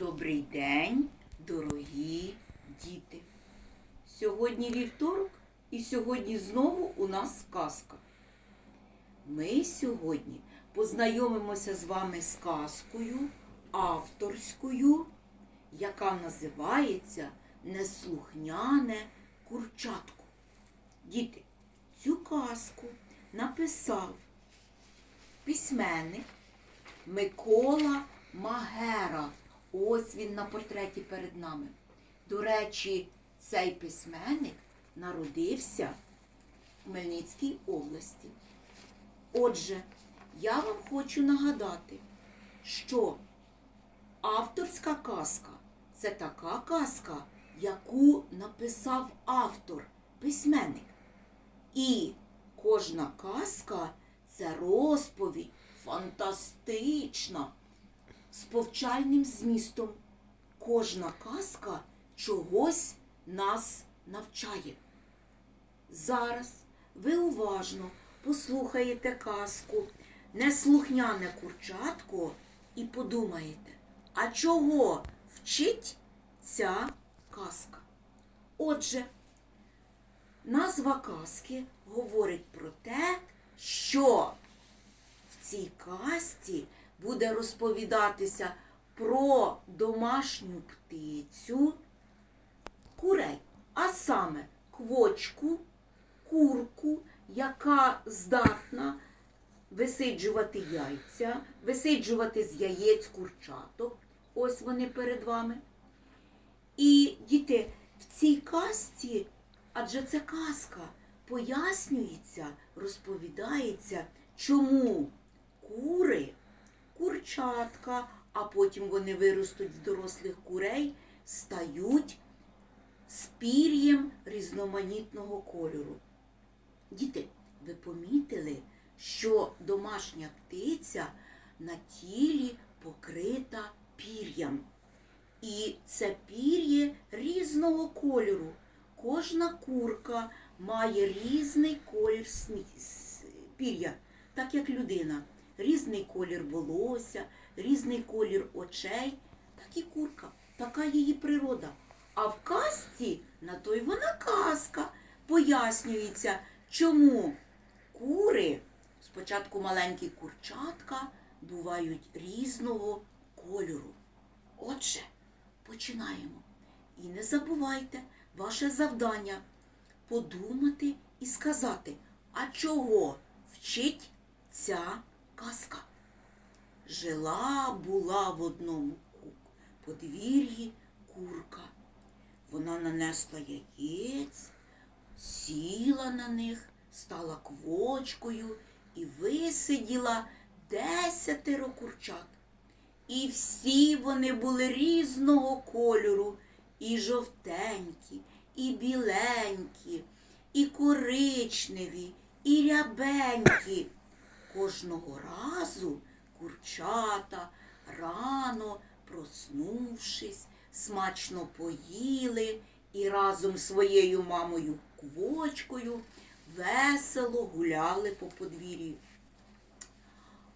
Добрий день, дорогі діти. Сьогодні вівторок і сьогодні знову у нас казка. Ми сьогодні познайомимося з вами з казкою авторською, яка називається Неслухняне курчатко. Діти, цю казку написав письменник Микола Магера. Ось він на портреті перед нами. До речі, цей письменник народився в Хмельницькій області. Отже, я вам хочу нагадати, що авторська казка це така казка, яку написав автор, письменник. І кожна казка це розповідь фантастична, з повчальним змістом. Кожна казка чогось нас навчає. Зараз ви уважно послухаєте казку Неслухняне курчатко і подумаєте, а чого вчить ця казка? Отже, назва казки говорить про те, що в цій казці буде розповідатися про домашню птицю, курей, а саме квочку, курку, яка здатна висиджувати яйця, висиджувати з яєць курчаток. Ось вони перед вами. І діти, в цій казці, адже це казка, пояснюється, розповідається, чому кури, курчатка, а потім вони виростуть в дорослих курей, стають з пір'ям різноманітного кольору. Діти, ви помітили, що домашня птиця на тілі покрита пір'ям. І це пір'я різного кольору. Кожна курка має різний колір пір'я, так як людина. Різний колір волосся, різний колір очей, так і курка, така її природа. А в казці на то й вона казка пояснюється, чому кури, спочатку маленькі курчатка, бувають різного кольору. Отже, починаємо. І не забувайте ваше завдання подумати і сказати, а чого вчить ця казка? Жила була в одному подвір'ї курка. Вона нанесла яєць, сіла на них, стала квочкою і висиділа десятеро курчат. І всі вони були різного кольору, і жовтенькі, і біленькі, і коричневі, і рябенькі. Кожного разу курчата рано, проснувшись, смачно поїли і разом з своєю мамою квочкою весело гуляли по подвір'ю.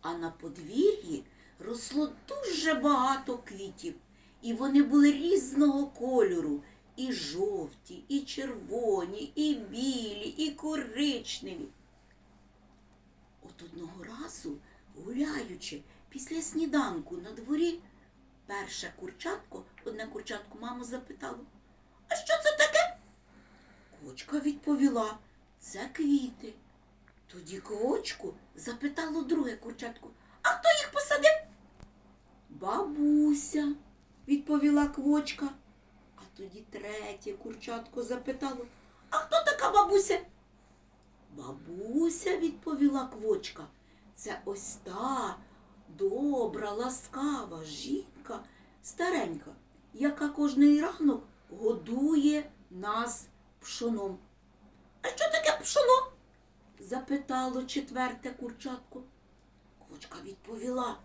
А на подвір'ї росло дуже багато квітів, і вони були різного кольору. І жовті, і червоні, і білі, і коричневі. Одного разу, гуляючи після сніданку на дворі, перше курчатко, одне курчатко маму запитало, а що це таке? Квочка відповіла, це квіти. Тоді квочку запитало друге курчатко, а хто їх посадив? Бабуся, відповіла квочка. А тоді третє курчатко запитало, а хто така бабуся? Бабуся, відповіла квочка, це ось та добра, ласкава жінка, старенька, яка кожний ранок годує нас пшоном. А що таке пшоно? запитало четверте курчатко. Квочка відповіла,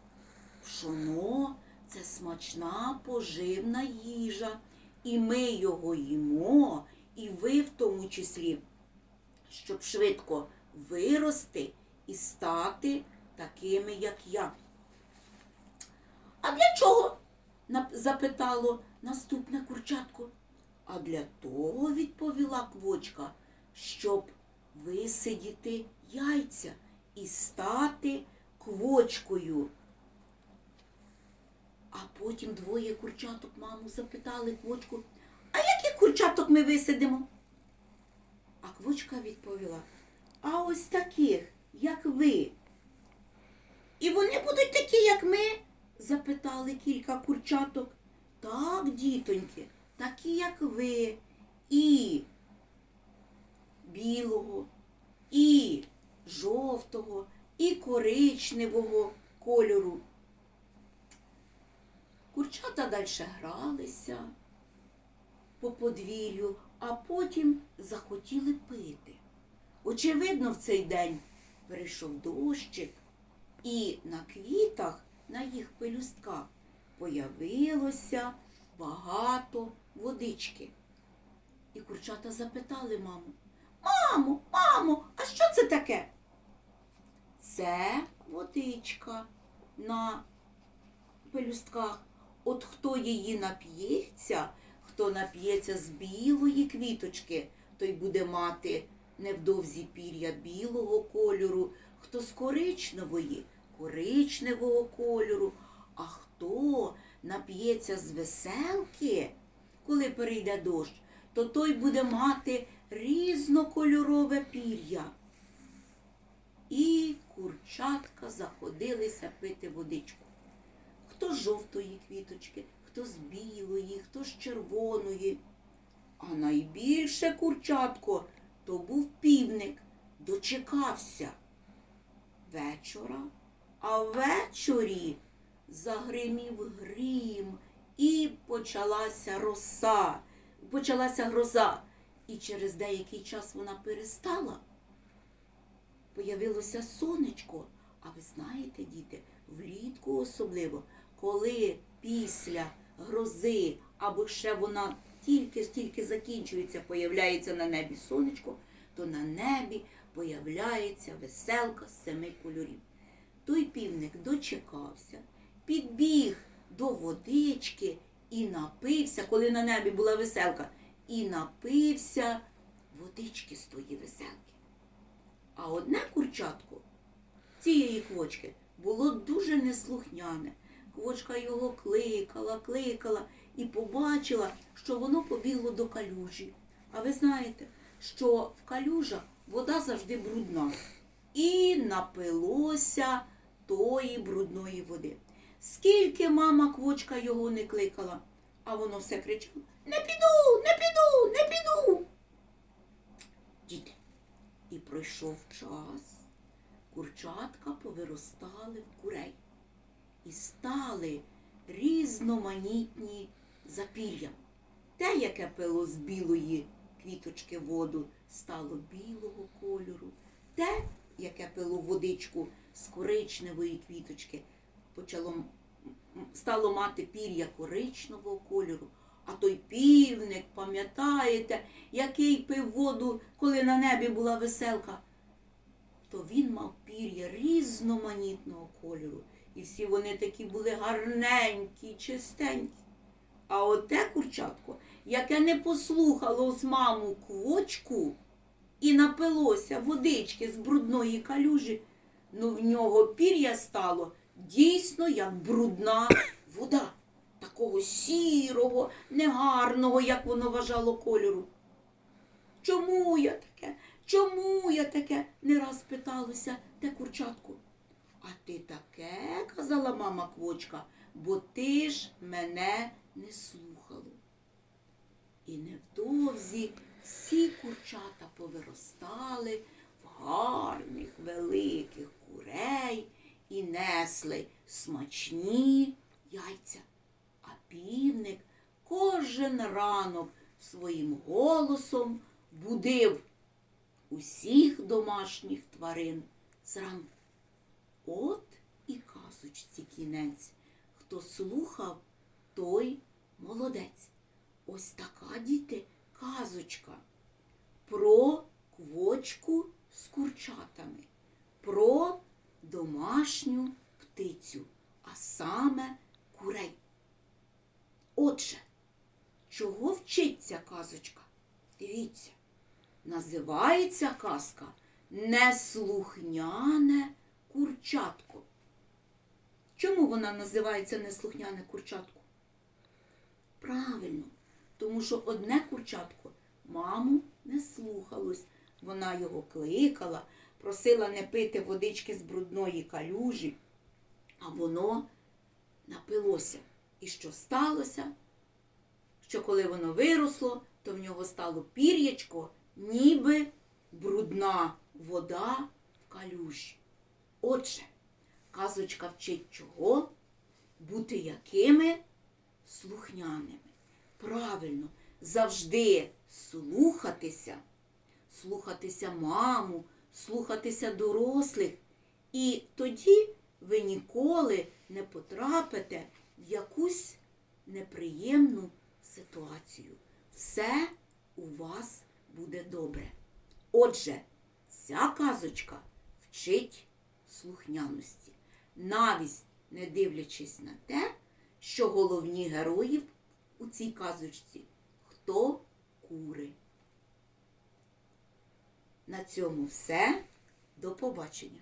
пшоно це смачна поживна їжа, і ми його їмо, і ви в тому числі щоб швидко вирости і стати такими, як я. А для чого? Запитало наступне курчатко. А для того, відповіла квочка, щоб висидіти яйця і стати квочкою. А потім двоє курчаток маму запитали квочку, а яких курчаток ми висидимо? А відповіла, а ось таких, як ви. І вони будуть такі, як ми? запитали кілька курчаток. Так, дітоньки, такі, як ви, і білого, і жовтого, і коричневого кольору. Курчата далі гралися по подвір'ю, а потім захотіли пити. Очевидно, в цей день прийшов дощик, і на квітах, на їх пелюстках, появилося багато водички. І курчата запитали маму, мамо, мамо, а що це таке? Це водичка на пелюстках. От хто її нап'ється, хто нап'ється з білої квіточки, той буде мати невдовзі пір'я білого кольору, хто з коричневої коричневого кольору, а хто нап'ється з веселки, коли перейде дощ, то той буде мати різнокольорове пір'я. І курчатка заходилися пити водичку. Хто з жовтої квіточки, хто з білої, хто з червоної. А найбільше курчатко то був півник, дочекався вечора, а ввечорі загримів грім і почалася роса, почалася гроза. І через деякий час вона перестала. Появилося сонечко. А ви знаєте, діти, влітку особливо, коли після грози або ще вона тільки-тільки закінчується, появляється на небі сонечко, то на небі появляється веселка з семи кольорів. Той півник дочекався, підбіг до водички і напився, коли на небі була веселка, і напився водички з тої веселки. А одне курчатко цієї квочки було дуже неслухняне. Квочка його кликала, кликала і побачила, що воно побігло до калюжі. А ви знаєте, що в калюжах вода завжди брудна. І напилося тої брудної води. Скільки мама квочка його не кликала, а воно все кричало Не піду, не піду, не піду. Діти, і пройшов час, курчатка повиростали в курей і стали різноманітні за пір'ям. Те, яке пило з білої квіточки воду, стало білого кольору, те, яке пило водичку з коричневої квіточки, почало стало мати пір'я коричневого кольору. А той півник, пам'ятаєте, який пив воду, коли на небі була веселка, то він мав пір'я різноманітного кольору. І всі вони такі були гарненькі, чистенькі. А оте курчатко, яке не послухало з маму квочку і напилося водички з брудної калюжі, ну в нього пір'я стало дійсно як брудна вода, такого сірого, негарного, як воно вважало кольору. Чому я таке? Чому я таке? не раз питалося те курчатку. А ти таке, казала мама квочка, бо ти ж мене не слухало. І невдовзі всі курчата повиростали в гарних великих курей і несли смачні яйця. А півник кожен ранок своїм голосом будив усіх домашніх тварин зранку. От і казочці кінець. Хто слухав, той молодець. Ось така, діти, казочка про квочку з курчатами, про домашню птицю, а саме курей. Отже, чого вчиться казочка? Дивіться, називається казка Неслухняне курчатко. Чому вона називається неслухняне курчатко? Правильно, тому що одне курчатко маму не слухалось. Вона його кликала, просила не пити водички з брудної калюжі, а воно напилося. І що сталося? Що коли воно виросло, то в нього стало пір'ячко, ніби брудна вода в калюжі. Отже, казочка вчить чого? Бути якими? Слухняними. Правильно, завжди слухатися, слухатися маму, слухатися дорослих. І тоді ви ніколи не потрапите в якусь неприємну ситуацію. Все у вас буде добре. Отже, ця казочка вчить слухняності, навіть не дивлячись на те, що головні герої у цій казочці хто кури. На цьому все. До побачення.